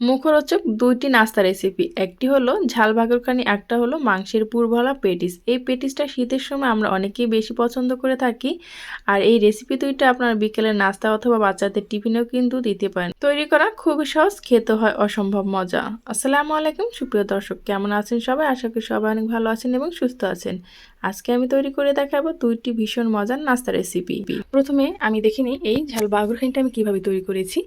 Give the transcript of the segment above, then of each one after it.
মুখরোচক দুইটি নাস্তা রেসিপি একটি হলো ঝাল বাগরখানি একটা হলো মাংসের পুরভলা পেটিস। এই পেটিসটা শীতের সময় আমরা অনেকেই বেশি পছন্দ করে থাকি। আর এই রেসিপি দুইটা আপনার বিকেলের নাস্তা অথবা বাচ্চাদের টিফিনেও কিন্তু দিতে পারেন। তৈরি করা খুবই সহজ, খেতে হয় অসম্ভব মজা। আসসালামু আলাইকুম, সুপ্রিয় দর্শক, কেমন আছেন সবাই? আশা করি সবাই অনেক ভালো আছেন এবং সুস্থ আছেন। আজকে আমি তৈরি করে দেখাবো দুইটি ভীষণ মজার নাস্তা রেসিপি প্রথমে আমি দেখে নিই এই ঝাল বাগরখানিটা আমি কীভাবে তৈরি করেছি।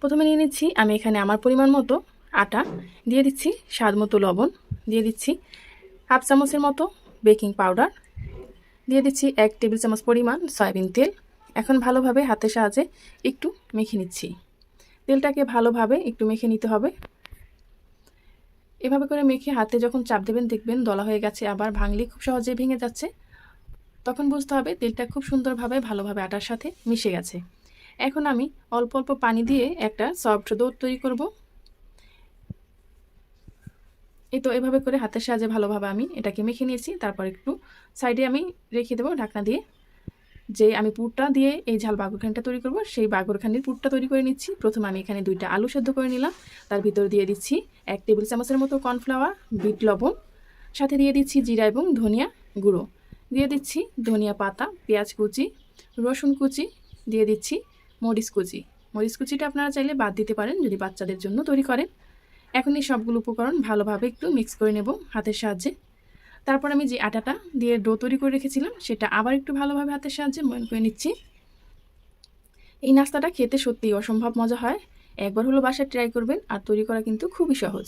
প্রথমে নিয়ে নিচ্ছি, আমি এখানে আমার পরিমাণ মতো আটা, দিয়ে দিচ্ছি স্বাদ মতো লবণ, দিয়ে দিচ্ছি হাফ চামচের মতো বেকিং পাউডার, দিয়ে দিচ্ছি এক টেবিল চামচ পরিমাণ সয়াবিন তেল। এখন ভালোভাবে হাতের সাহায্যে একটু মেখে নিচ্ছি। তেলটাকে ভালোভাবে একটু মেখে নিতে হবে। এভাবে করে মেখে হাতে যখন চাপ দেবেন, দেখবেন দলা হয়ে গেছে। আবার ভাঙলে খুব সহজে ভেঙে যাচ্ছে। তখন বুঝতে হবে তেলটা খুব সুন্দরভাবে, ভালোভাবে আটার সাথে মিশে গেছে। এখন আমি অল্প অল্প পানি দিয়ে একটা সফট ডো তৈরি করব। এই তো এভাবে করে হাতের সাহায্যে ভালোভাবে আমি এটাকে মেখে নিয়েছি। তারপর একটু সাইডে আমি রেখে দেবো ঢাকনা দিয়ে। যে আমি পুরটা দিয়ে এই ঝাল বাগরখানিটা তৈরি করব, সেই বাগরখানির পুরটা তৈরি করে নিচ্ছি। প্রথমে আমি এখানে দুইটা আলু সেদ্ধ করে নিলাম। তার ভিতর দিয়ে দিচ্ছি এক টেবিল চামচের মতো কর্নফ্লাওয়ার, বিট লবণ, সাথে দিয়ে দিচ্ছি জিরা এবং ধনিয়া গুঁড়ো। দিয়ে দিচ্ছি ধনিয়া পাতা, পেঁয়াজ কুচি, রসুন কুচি, দিয়ে দিচ্ছি মরিচ কুচি। মরিচ কুচিটা আপনারা চাইলে বাদ দিতে পারেন যদি বাচ্চাদের জন্য তৈরি করেন। এখন এই সবগুলো উপকরণ ভালোভাবে একটু মিক্স করে নেব হাতের সাহায্যে। তারপর আমি যে আটাটা দিয়ে ডো তৈরি করে রেখেছিলাম, সেটা আবার একটু ভালোভাবে হাতের সাহায্যে ময়ন করে নিচ্ছি। এই নাস্তাটা খেতে সত্যিই অসম্ভব মজা হয়। একবার হলো বাসায় ট্রাই করবেন, আর তৈরি করা কিন্তু খুবই সহজ।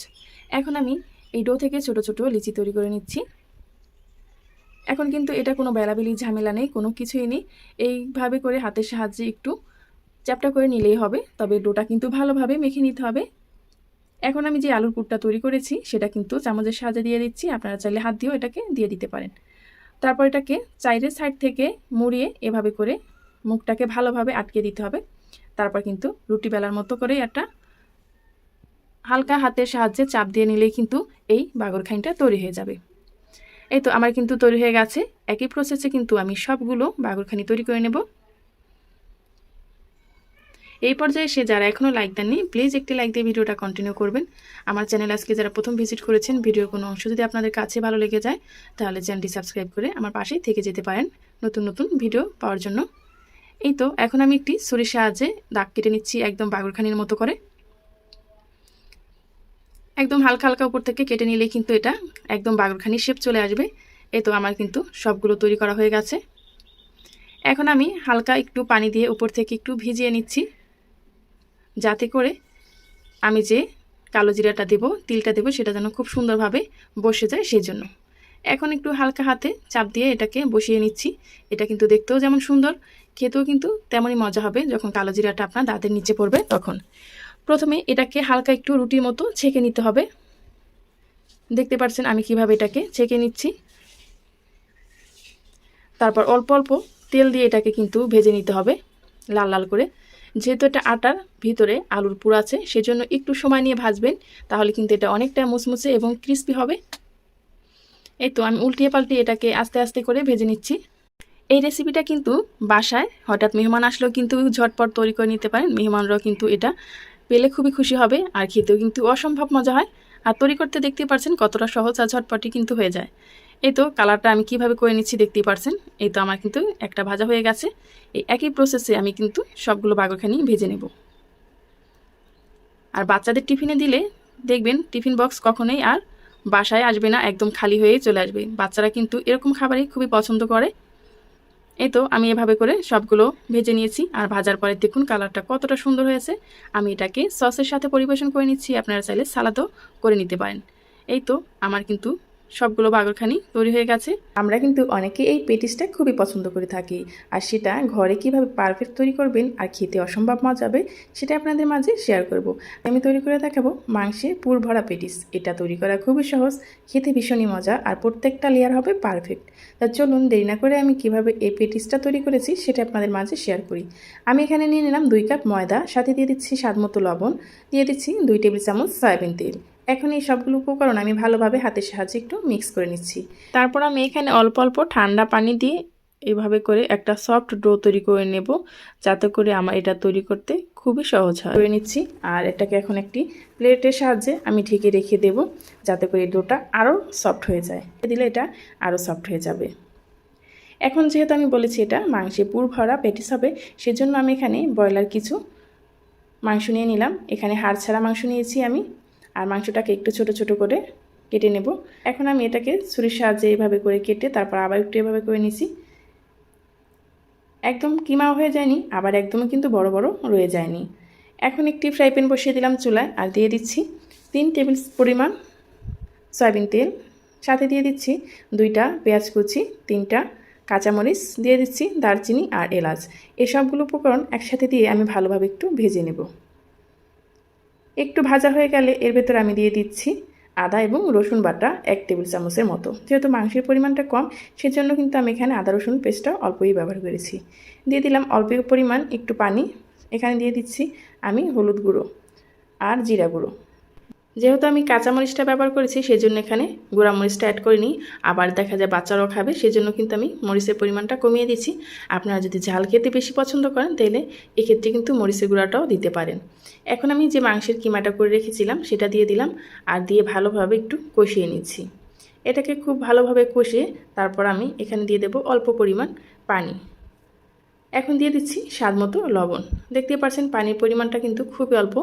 এখন আমি এই ডো থেকে ছোট ছোট লিচি তৈরি করে নিচ্ছি। এখন কিন্তু এটা কোনো বেলাবেলি ঝামেলা নেই, কোনো কিছুই নেই। এইভাবে করে হাতের সাহায্যে একটু চ্যাপটা করে নিলেই হবে, তবে ডোটা কিন্তু ভালোভাবে মেখে নিতে হবে। এখন আমি যে আলুর পুরটা তৈরি করেছি, সেটা কিন্তু চামচের সাহায্যে দিয়ে দিচ্ছি। আপনারা চাইলে হাত দিয়েও এটাকে দিয়ে দিতে পারেন। তারপর এটাকে চাইরের সাইড থেকে মুড়িয়ে এভাবে করে মুখটাকে ভালোভাবে আটকে দিতে হবে। তারপর কিন্তু রুটি বেলার মতো করে একটা হালকা হাতের সাহায্যে চাপ দিয়ে নিলেই কিন্তু এই বাগরখানিটা তৈরি হয়ে যাবে। এই তো আমার কিন্তু তৈরি হয়ে গেছে। একই প্রসেসে কিন্তু আমি সবগুলো বাগরখানি তৈরি করে নেব। এই পর্যায়ে সে যারা এখনও লাইক দেননি প্লিজ একটি লাইক দিয়ে ভিডিওটা কন্টিনিউ করবেন। আমার চ্যানেল আজকে যারা প্রথম ভিজিট করেছেন ভিডিওর কোনো অংশ যদি আপনাদের কাছে ভালো লেগে যায়, তাহলে চ্যানেলটি সাবস্ক্রাইব করে আমার পাশেই থেকে যেতে পারেন নতুন নতুন ভিডিও পাওয়ার জন্য। এই তো, এখন আমি একটি ছুরির সাহায্যে দাগ কেটে নিচ্ছি একদম বাগরখানির মতো করে। একদম হালকা হালকা উপর থেকে কেটে নিলেই কিন্তু এটা একদম বাগরখানি শেপ চলে আসবে। এই তো আমার কিন্তু সবগুলো তৈরি করা হয়ে গেছে। এখন আমি হালকা একটু পানি দিয়ে উপর থেকে একটু ভিজিয়ে নিচ্ছি। যাতে করে আমি যে কালো জিরাটা দেবো, তিলটা দেবো, সেটা যেন খুব সুন্দরভাবে বসে যায় সেই জন্য এখন একটু হালকা হাতে চাপ দিয়ে এটাকে বসিয়ে নিচ্ছি। এটা কিন্তু দেখতেও যেমন সুন্দর, খেতেও কিন্তু তেমনই মজা হবে যখন কালো জিরাটা আপনার দাঁতের নিচে পড়বে তখন। প্রথমে এটাকে হালকা একটু রুটির মতো ছেঁকে নিতে হবে। দেখতে পাচ্ছেন আমি কীভাবে এটাকে ছেঁকে নিচ্ছি। তারপর অল্প অল্প তেল দিয়ে এটাকে কিন্তু ভেজে নিতে হবে, লাল লাল করে। যেহেতু এটা আটার ভিতরে আলুর পুর আছে, সেজন্য একটু সময় নিয়ে ভাজবেন, তাহলে কিন্তু এটা অনেকটা মুচমুচে এবং ক্রিস্পি হবে। এই তো আমি উল্টিয়ে পাল্টিয়ে এটাকে আস্তে আস্তে করে ভেজে নিচ্ছি। এই রেসিপিটা কিন্তু বাসায় হঠাৎ মেহমান আসলেও কিন্তু ঝটপট তৈরি করে নিতে পারেন। মেহমানরাও কিন্তু এটা পেলে খুবই খুশি হবে আর খেতেও কিন্তু অসম্ভব মজা হয়। আর তৈরি করতে দেখতে পারছেন কতটা সহজ আর ঝটপটই কিন্তু হয়ে যায়। এই তো কালারটা আমি কীভাবে করে নিচ্ছি দেখতেই পারছেন। এই তো আমার কিন্তু একটা ভাজা হয়ে গেছে। এই একই প্রসেসে আমি কিন্তু সবগুলো বাগরখানি ভেজে নেব। আর বাচ্চাদের টিফিনে দিলে দেখবেন টিফিন বক্স কখনোই আর বাসায় আসবে না, একদম খালি হয়েই চলে আসবে। বাচ্চারা কিন্তু এরকম খাবারই খুবই পছন্দ করে। এই তো আমি এভাবে করে সবগুলো ভেজে নিয়েছি। আর ভাজার পরে দেখুন কালারটা কতটা সুন্দর হয়েছে। আমি এটাকে সসের সাথে পরিবেশন করে নিচ্ছি। আপনারা চাইলে সালাদও করে নিতে পারেন। এই তো আমার কিন্তু সবগুলো বাগরখানি তৈরি হয়ে গেছে। আমরা কিন্তু অনেকে এই পেটিসটা খুবই পছন্দ করে থাকি। আর সেটা ঘরে কীভাবে পারফেক্ট তৈরি করবেন আর খেতে অসম্ভব মজা হবে, সেটা আপনাদের মাঝে শেয়ার করব। আমি তৈরি করে দেখাবো মাংসে পুর ভরা পেটিস। এটা তৈরি করা খুবই সহজ, খেতে ভীষণই মজা আর প্রত্যেকটা লেয়ার হবে পারফেক্ট তা চলুন দেরি না করে আমি কীভাবে এই পেটিসটা তৈরি করেছি সেটা আপনাদের মাঝে শেয়ার করি। আমি এখানে নিয়ে নিলাম দুই কাপ ময়দা, সাথে দিয়ে দিচ্ছি স্বাদ মতো লবণ, দিয়ে দিচ্ছি দুই টেবিল চামচ সয়াবিন তেল। এখন এই সবগুলো উপকরণ আমি ভালোভাবে হাতের সাহায্যে একটু মিক্স করে নিচ্ছি। তারপর আমি এখানে অল্প অল্প ঠান্ডা পানি দিয়ে এইভাবে করে একটা সফট ডো তৈরি করে নেব, যাতে করে আমার এটা তৈরি করতে খুবই সহজ হয়। করে নিচ্ছি আর এটাকে এখন একটি প্লেটের সাহায্যে আমি ঢেকে রেখে দেব, যাতে করে ডোটা আরও সফট হয়ে যায়। দিলে এটা আরও সফট হয়ে যাবে। এখন যেহেতু আমি বলেছি এটা মাংসে পুর ভরা পেটিস হবে, সেজন্য আমি এখানে ব্রয়লার কিছু মাংস নিয়ে নিলাম। এখানে হাড় ছাড়া মাংস নিয়েছি আমি। আর মাংসটাকে একটু ছোট ছোট করে কেটে নেব। এখন আমি এটাকে ছুরির সাহায্যে এভাবে করে কেটে তারপর আবার একটু এভাবে করে নিছি। একদম কিমাও হয়ে যায়নি, আবার একদমই কিন্তু বড় বড় রয়ে যায়নি। এখন একটি ফ্রাই প্যান বসিয়ে দিলাম চুলায় আর দিয়ে দিচ্ছি তিন টেবিল পরিমাণ সয়াবিন তেল। সাথে দিয়ে দিচ্ছি দুইটা পেঁয়াজ কুচি, তিনটা কাঁচামরিচ, দিয়ে দিচ্ছি দারচিনি আর এলাচ। এসবগুলো উপকরণ একসাথে দিয়ে আমি ভালোভাবে একটু ভেজে নেব। একটু ভাজা হয়ে গেলে এর ভেতর আমি দিয়ে দিচ্ছি আদা এবং রসুন বাটা এক টেবিল চামচের মতো। যেহেতু মাংসের পরিমাণটা কম, সেজন্য কিন্তু আমি এখানে আদা রসুন পেস্টটা অল্পই ব্যবহার করেছি। দিয়ে দিলাম অল্প পরিমাণ একটু পানি। এখানে দিয়ে দিচ্ছি আমি হলুদ গুঁড়ো আর জিরা গুঁড়ো। যেহেতু আমি কাঁচামরিচটা ব্যবহার করেছি, সেজন্য এখানে গুঁড়া মরিচটা অ্যাড করিনি। আবার দেখা যায় বাচ্চারাও খাবে, সেজন্য কিন্তু আমি মরিচের পরিমাণটা কমিয়ে দিচ্ছি আপনারা যদি ঝাল খেতে বেশি পছন্দ করেন, তাহলে এক্ষেত্রে কিন্তু মরিচের গুঁড়াটাও দিতে পারেন। এখন আমি যে মাংসের কিমাটা করে রেখেছিলাম, সেটা দিয়ে দিলাম আর দিয়ে ভালোভাবে একটু কষিয়ে নিচ্ছি। এটাকে খুব ভালোভাবে কষিয়ে তারপর আমি এখানে দিয়ে দেব অল্প পরিমাণ পানি। এখন দিয়ে দিচ্ছি স্বাদ মতো লবণ। দেখতে পাচ্ছেন পানির পরিমাণটা কিন্তু খুবই অল্প।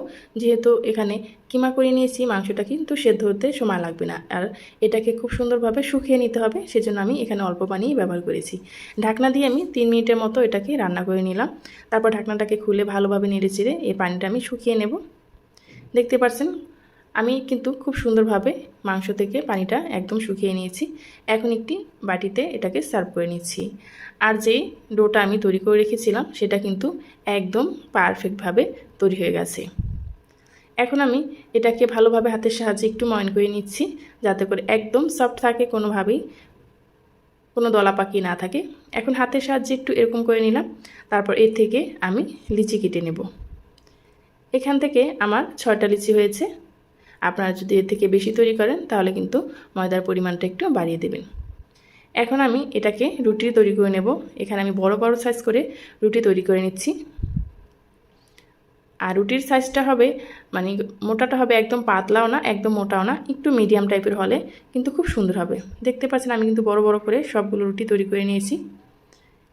যেহেতু এখানে কিমা করে নিয়েছি, মাংসটা কিন্তু সেদ্ধ হতে সময় লাগবে না। আর এটাকে খুব সুন্দরভাবে শুকিয়ে নিতে হবে, সেজন্য আমি এখানে অল্প পানি ব্যবহার করেছি। ঢাকনা দিয়ে আমি তিন মিনিটের মতো এটাকে রান্না করে নিলাম। তারপর ঢাকনাটাকে খুলে ভালোভাবে নেড়ে চেড়ে এই পানিটা আমি শুকিয়ে নেব। দেখতে পাচ্ছেন আমি কিন্তু খুব সুন্দরভাবে মাংস থেকে পানিটা একদম শুকিয়ে নিয়েছি। এখন একটি বাটিতে এটাকে সার্ভ করে নিচ্ছি। আর যে ডোটা আমি তৈরি করে রেখেছিলাম, সেটা কিন্তু একদম পারফেক্টভাবে তৈরি হয়ে গেছে। এখন আমি এটাকে ভালোভাবে হাতের সাহায্যে একটু ময়ন করে নিচ্ছি, যাতে করে একদম সফট থাকে, কোনোভাবেই কোনো দলা পাকি না থাকে। এখন হাতের সাহায্যে একটু এরকম করে নিলাম, তারপর এর থেকে আমি লিচি কেটে নেব। এখান থেকে আমার ছয়টা লিচি হয়েছে। আপনারা যদি এর থেকে বেশি তৈরি করেন, তাহলে কিন্তু ময়দার পরিমাণটা একটু বাড়িয়ে দেবেন। এখন আমি এটাকে রুটি তৈরি করে নেব। এখানে আমি বড় বড় সাইজ করে রুটি তৈরি করে নিচ্ছি। আর রুটির সাইজটা হবে মানে মোটাটা হবে একদম পাতলাও না, একদম মোটাও না, একটু মিডিয়াম টাইপের হলে কিন্তু খুব সুন্দর হবে। দেখতে পাচ্ছেন আমি কিন্তু বড় বড় করে সবগুলো রুটি তৈরি করে নিয়েছি।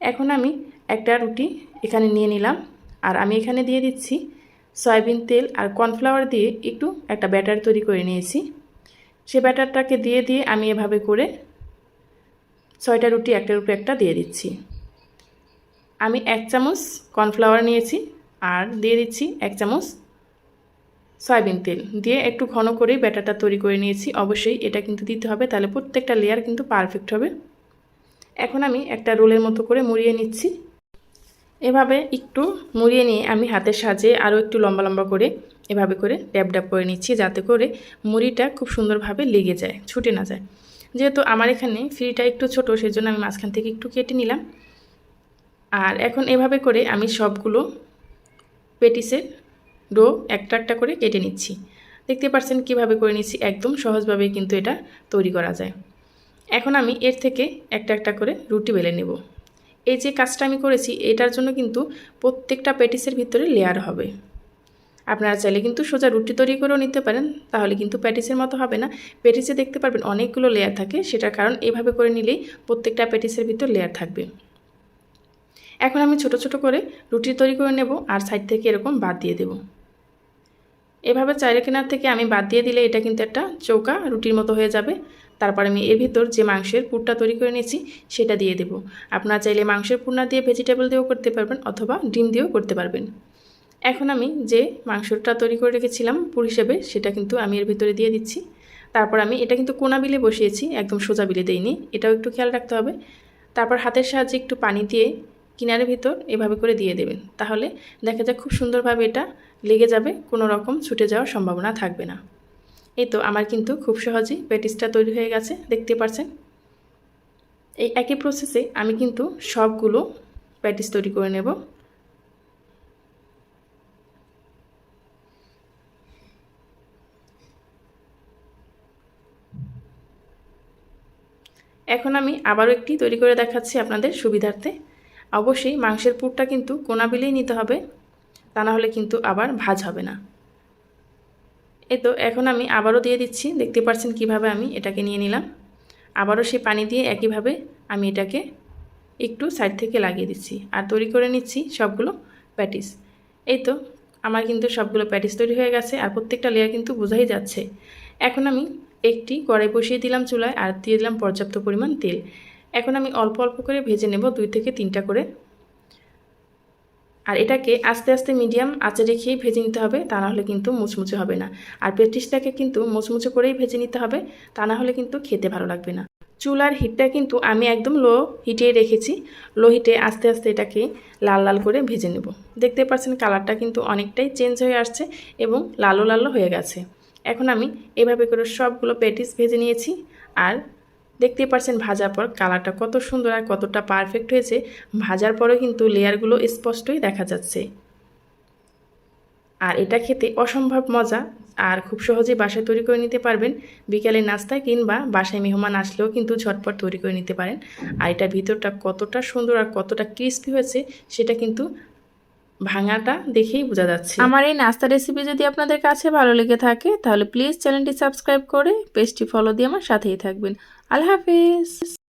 এখন আমি একটা রুটি এখানে নিয়ে নিলাম। আর আমি এখানে দিয়ে দিচ্ছি সয়াবিন তেল আর কর্নফ্লাওয়ার দিয়ে একটু একটা ব্যাটার তৈরি করে নিয়েছি। সে ব্যাটারটাকে দিয়ে দিয়ে আমি এভাবে করে ছয়টা রুটি একটা রুটি একটা দিয়ে দিচ্ছি। আমি এক চামচ কর্নফ্লাওয়ার নিয়েছি আর দিয়ে দিচ্ছি এক চামচ সয়াবিন তেল। দিয়ে একটু ঘন করে ব্যাটারটা তৈরি করে নিয়েছি। অবশ্যই এটা কিন্তু দিতে হবে, তাহলে প্রত্যেকটা লেয়ার কিন্তু পারফেক্ট হবে। এখন আমি একটা রোলের মতো করে মুড়িয়ে নিচ্ছি। এভাবে একটু মুড়িয়ে নিয়ে আমি হাতের সাজে আরও একটু লম্বা লম্বা করে এভাবে করে ড্যাব ড্যাব করে নিচ্ছি যাতে করে মুড়িটা খুব সুন্দরভাবে লেগে যায়, ছুটে না যায়। যেহেতু আমার এখানে ফ্রিটা একটু ছোটো, সেজন্য আমি মাঝখান থেকে একটু কেটে নিলাম। আর এখন এভাবে করে আমি সবগুলো পেটিসের ডো একটা একটা করে কেটে নিচ্ছি। দেখতে পাচ্ছেন কীভাবে করে নিচ্ছি, একদম সহজভাবে কিন্তু এটা তৈরি করা যায়। এখন আমি এর থেকে একটা একটা করে রুটি বেলে নেব। এই যে কাজটা আমি করেছি, এটার জন্য কিন্তু প্রত্যেকটা প্যাটিসের ভিতরে লেয়ার হবে। আপনারা চাইলে কিন্তু সোজা রুটি তৈরি করেও নিতে পারেন, তাহলে কিন্তু প্যাটিসের মতো হবে না। প্যাটিসে দেখতে পারবেন অনেকগুলো লেয়ার থাকে, সেটার কারণ এভাবে করে নিলেই প্রত্যেকটা প্যাটিসের ভিতর লেয়ার থাকবে। এখন আমি ছোট ছোট করে রুটি তৈরি করে নেব আর সাইড থেকে এরকম বাদ দিয়ে দেব। এভাবে চাইলে কেনার থেকে আমি বাদ দিয়ে দিলে এটা কিন্তু একটা চৌকা, রুটির মতো হয়ে যাবে। তারপর আমি এর ভিতর যে মাংসের পুরটা তৈরি করে নিয়েছি, সেটা দিয়ে দেব। আপনারা চাইলে মাংসের পুরনা দিয়ে ভেজিটেবল দিয়েও করতে পারবেন অথবা ডিম দিয়েও করতে পারবেন। এখন আমি যে মাংসটা তৈরি করে রেখেছিলাম পুর হিসেবে, সেটা কিন্তু আমি এর ভিতরে দিয়ে দিচ্ছি। তারপর আমি এটা কিন্তু কোনা বিলে বসিয়েছি, একদম সোজা বিলে দেইনি, এটাও একটু খেয়াল রাখতে হবে। তারপর হাতের সাহায্যে একটু পানি দিয়ে কিনারের ভিতর এভাবে করে দিয়ে দেবেন। তাহলে দেখা যায় খুব সুন্দরভাবে এটা লেগে যাবে, কোনো রকম ছুটে যাওয়ার সম্ভাবনা থাকবে না। এই তো আমার কিন্তু খুব সহজেই প্যাটিসটা তৈরি হয়ে গেছে, দেখতে পাচ্ছেন এই একই প্রসেসে আমি কিন্তু সবগুলো প্যাটিস তৈরি করে নেব। এখন আমি আবারও একটি তৈরি করে দেখাচ্ছি আপনাদের সুবিধার্থে। অবশ্যই মাংসের পুরটা কিন্তু কোনা বিলেই নিতে হবে, তা না হলে কিন্তু আবার ভাজ হবে না। এই তো এখন আমি আবারও দিয়ে দিচ্ছি। দেখতে পাচ্ছেন কীভাবে আমি এটাকে নিয়ে নিলাম। আবারও সেই পানি দিয়ে একইভাবে আমি এটাকে একটু সাইড থেকে লাগিয়ে দিচ্ছি আর তৈরি করে নিচ্ছি সবগুলো প্যাটিস। এই তো, আমার কিন্তু সবগুলো প্যাটিস তৈরি হয়ে গেছে আর প্রত্যেকটা লেয়ার কিন্তু বোঝাই যাচ্ছে। এখন আমি একটি কড়াই বসিয়ে দিলাম চুলায় আর দিয়ে দিলাম পর্যাপ্ত পরিমাণ তেল। এখন আমি অল্প অল্প করে ভেজে নেব দুই থেকে তিনটা করে। আর এটাকে আস্তে আস্তে মিডিয়াম আঁচে রেখেই ভেজে নিতে হবে, তা না হলে কিন্তু মুচমুচে হবে না। আর পেস্টিসটাকে কিন্তু মুচমুচে করেই ভেজে নিতে হবে, তা না হলে কিন্তু খেতে ভালো লাগবে না। চুলার হিটটা কিন্তু আমি একদম লো হিটে রেখেছি। লো হিটে আস্তে আস্তে এটাকে লাল লাল করে ভেজে নেব। দেখতে পাচ্ছেন কালারটা কিন্তু অনেকটাই চেঞ্জ হয়ে আসছে এবং লালো লালো হয়ে গেছে। এখন আমি এভাবে করে সবগুলো প্যাটিস ভেজে নিয়েছি, আর দেখতে পারছেন ভাজার পর কালারটা কত সুন্দর আর কতটা পারফেক্ট হয়েছে। ভাজার পরে কিন্তু লেয়ারগুলো স্পষ্টই দেখা যাচ্ছে। আর এটা খেতে অসম্ভব মজা। আর খুব সহজেই বাসায় তৈরি করে নিতে পারবেন। বিকালে নাস্তায় কিংবা বাসায় মেহমান আসলেও কিন্তু ঝটপট তৈরি করে নিতে পারেন। আর এটা ভিতরটা কতটা সুন্দর আর কতটা ক্রিস্পি হয়েছে, সেটা কিন্তু ভাঙাটা দেখেই বোঝা যাচ্ছে। আমার এই নাস্তা রেসিপি যদি আপনাদের কাছে ভালো লেগে থাকে, তাহলে প্লিজ চ্যানেলটি সাবস্ক্রাইব করে পেজটি ফলো দিয়ে আমার সাথেই থাকবেন। আল্লাহ হাফিজ।